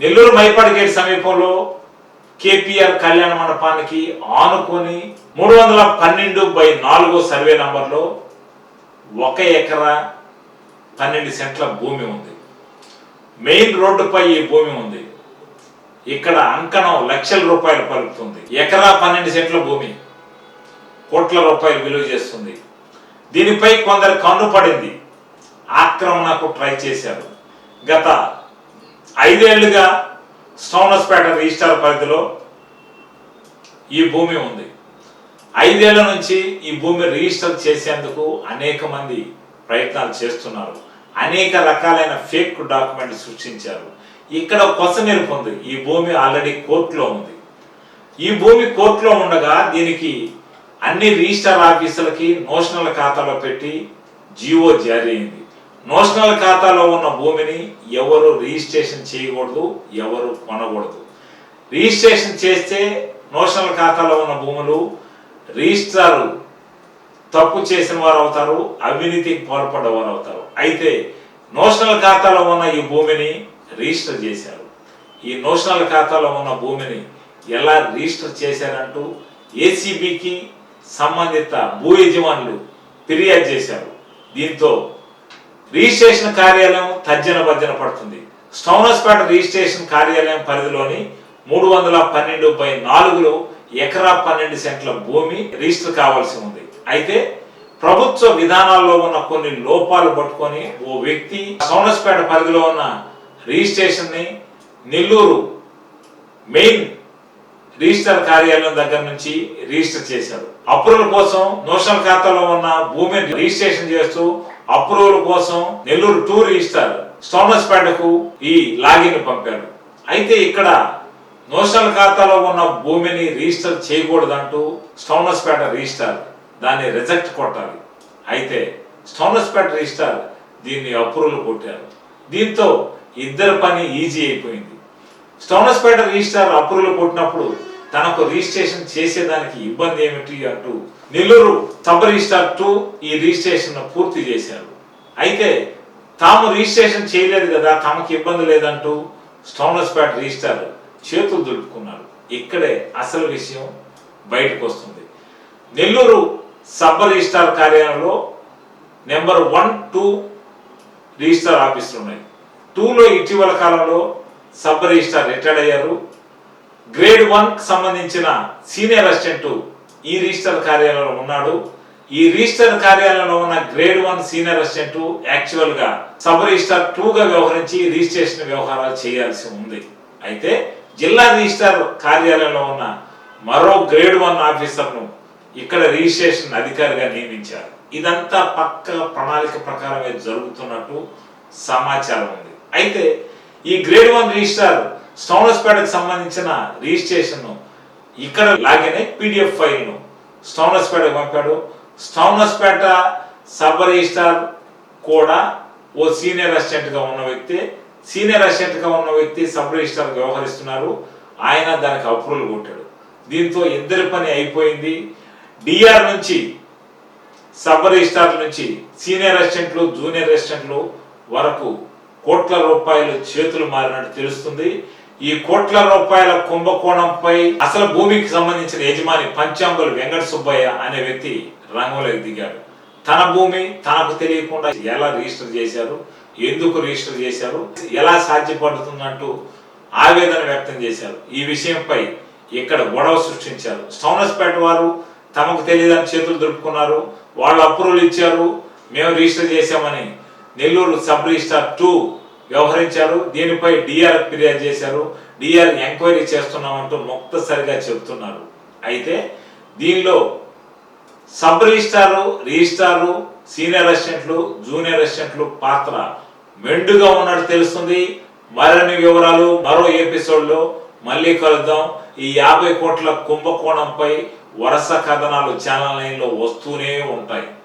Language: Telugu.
నెల్లూరు మైపాడు గేట్ సమీపంలో కేపీఆర్ కళ్యాణ మండపానికి ఆనుకొని మూడు వందల పన్నెండు బై నాలుగో సర్వే నంబర్లో ఒక ఎకరా పన్నెండు సెంట్ల భూమి ఉంది. మెయిన్ రోడ్డుపై ఈ భూమి ఉంది. ఇక్కడ అంకణం లక్షల రూపాయలు పలుకుతుంది. ఎకరా పన్నెండు సెంట్ల భూమి కోట్ల రూపాయలు విలువ చేస్తుంది. దీనిపై కొందరు కన్ను పడింది. ఆక్రమణకు ట్రై చేశారు. గత ఐదేళ్ళుగా స్టౌనస్పేట రిజిస్టార్ పరిధిలో ఈ భూమి ఉంది. ఐదేళ్ళ నుంచి ఈ భూమి రిజిస్టర్ చేసేందుకు అనేక మంది ప్రయత్నాలు చేస్తున్నారు. అనేక రకాలైన ఫేక్ డాక్యుమెంట్లు సృష్టించారు. ఇక్కడ కొస ఉంది. ఈ భూమి ఆల్రెడీ కోర్టులో ఉంది. ఈ భూమి కోర్టులో ఉండగా దీనికి అన్ని రిజిస్టర్ ఆఫీసులకి నోషనల్ ఖాతాలో పెట్టి జీవో జారీ అయింది. నోషనల్ ఖాతాలో ఉన్న భూమిని ఎవరు రిజిస్ట్రేషన్ చేయకూడదు ఎవరు కొనకూడదు. రిజిస్ట్రేషన్ చేస్తే నోషనల్ ఖాతాలో ఉన్న భూములు రిజిస్ట్రార్ తప్పు చేసిన వారు అవుతారు అవినీతికి పాల్పడ్డవారు అవుతారు అయితే నోషనల్ ఖాతాలో ఉన్న ఈ భూమిని రిజిస్టర్ చేశారు. ఈ నోషనల్ ఖాతాలో ఉన్న భూమిని ఎలా రిజిస్టర్ చేశారంటూ ఏసీబీకి సంబంధిత భూ యజమానులు ఫిర్యాదు చేశారు. దీంతో రిజిస్ట్రేషన్ కార్యాలయం తర్జన భర్జన పడుతుంది. స్టౌనస్పేట రిజిస్ట్రేషన్ కార్యాలయం పరిధిలోని మూడు వందల పన్నెండు బై నాలుగులో ఎకరా పన్నెండు సెంట్ల భూమి రిజిస్టర్ కావాల్సి ఉంది. అయితే ప్రభుత్వ విధానాల్లో ఉన్న కొన్ని లోపాలు పట్టుకొని ఓ వ్యక్తి సౌనస్పేట పరిధిలో ఉన్న రిజిస్ట్రేషన్ని నెల్లూరు మెయిన్ రిజిస్టర్ కార్యాలయం దగ్గర నుంచి రిజిస్టర్ చేశారు. అప్రూవల్ కోసం నోషనల్ ఖాతాలో ఉన్న భూమిని రిజిస్ట్రేషన్ చేస్తూ అప్రూవల్ కోసం నెల్లూరు టూ రిజిస్టార్ స్టోనస్పేటకు ఈ లాగిన్ పంపాడు అయితే ఇక్కడ నోషనల్ ఖాతాలో ఉన్న భూమిని రిజిస్టర్ చేయకూడదంటూ స్టోనస్పేట రిజిస్టార్ దాన్ని రిజెక్ట్ కొట్టాలి. అయితే స్టోనస్పేట రిజిస్టార్ దీన్ని అప్రూవల్ కొట్టారు. దీంతో ఇద్దరు పని ఈజీ అయిపోయింది. స్టోనస్పేట రిజిస్టార్ అప్రూవల్ కొట్టినప్పుడు తనకు రిజిస్ట్రేషన్ చేసేదానికి ఇబ్బంది ఏమిటి అంటూ నెల్లూరు సబ్ రిజిస్టార్ టూ ఈ రిజిస్ట్రేషన్ పూర్తి చేశారు. అయితే తాము రిజిస్ట్రేషన్ చేయలేదు కదా తమకు ఇబ్బంది లేదంటూ స్టోనస్పేట రిజిస్టార్ చేతులు దులుపుకున్నారు. ఇక్కడే అసలు విషయం బయటకు వస్తుంది. నెల్లూరు సబ్ రిజిస్టార్ కార్యాలయంలో నెంబర్ వన్ టూ రిజిస్టర్ ఆఫీసులు ఉన్నాయి. టూలో ఇటీవల కాలంలో సబ్ రిజిస్టార్ రిటైర్డ్ అయ్యారు. గ్రేడ్ వన్ సంబంధించిన సీనియర్ అసిస్టెంట్ ఈ రిజిస్టర్ కార్యాలయంలో ఉన్నాడు. ఈ రిజిస్టర్ కార్యాలయంలో ఉన్న గ్రేడ్ వన్ సీనియర్ అసిస్టెంట్ యాక్చువల్గా సబ్ రిజిస్టర్ టూ గా వ్యవహరించి రిజిస్ట్రేషన్ వ్యవహారాలు చేయాల్సి ఉంది. అయితే జిల్లా రిజిస్టర్ కార్యాలయంలో ఉన్న మరో గ్రేడ్ వన్ ఆఫీసర్ను ఇక్కడ రిజిస్ట్రేషన్ అధికారిగా నియమించారు. ఇదంతా పక్క ప్రణాళిక ప్రకారమే జరుగుతున్నట్టు సమాచారం ఉంది. అయితే ఈ గ్రేడ్ వన్ రిజిస్టర్ స్టోనస్పేటకు సంబంధించిన రిజిస్ట్రేషన్ ఇక్కడ లాగిన్ పీడిఎఫ్ ఫైల్ను స్టోనస్పేటకు పంపాడు. స్టోనస్పేట సబ్ రిజిస్టర్ కూడా ఓ సీనియర్ అసిస్టెంట్గా ఉన్న వ్యక్తి సీనియర్ అసిస్టెంట్గా ఉన్న వ్యక్తి సబ్ రిజిస్టర్ వ్యవహరిస్తున్నారు. ఆయన దానికి అప్రూవల్ కొట్టాడు. దీంతో ఇద్దరి పని అయిపోయింది. డిఆర్ నుంచి సబ్ రిజిస్టార్ నుంచి సీనియర్ అసిస్టెంట్లు జూనియర్ అసిస్టెంట్లు వరకు కోట్ల రూపాయలు చేతులు మారినట్టు తెలుస్తుంది. ఈ కోట్ల రూపాయల కుంభకోణంపై అసలు భూమికి సంబంధించిన యజమాని పంచాంగులు వెంకట సుబ్బయ్య అనే వ్యక్తి రంగంలోకి దిగాడు. తన భూమి తనకు తెలియకుండా ఎలా రిజిస్టర్ చేశారు? ఎందుకు రిజిస్టర్ చేశారు? ఎలా సాధ్యపడుతుందంటూ ఆవేదన వ్యక్తం చేశారు. ఈ విషయంపై ఇక్కడ గొడవ సృష్టించారు. సౌనస్పేట వారు తమకు తెలియదని చేతులు దొరుకున్నారు వాళ్ళు అప్రూవల్ ఇచ్చారు. మేము రిజిస్టర్ చేశామని నెల్లూరు సబ్ రిజిస్టార్ టూ వ్యవహరించారు. దీనిపై డిఆర్ ఫిర్యాదు చేశారు. డిఆర్ ఎంక్వైరీ చేస్తున్నామంటూ ముక్తసరిగా చెబుతున్నారు. అయితే దీనిలో సబ్ రిజిస్టారు రిజిస్టారు సీనియర్ అసిస్టెంట్లు జూనియర్ అసిస్టెంట్లు పాత్ర మెండుగా ఉన్నట్టు తెలుస్తుంది. మరిన్ని వివరాలు మరో ఎపిసోడ్లో మళ్ళీ కలుద్దాం. ఈ యాభై కోట్ల కుంభకోణంపై వరుస కథనాలు ఛానల్ నైన్లో వస్తూనే ఉంటాయి.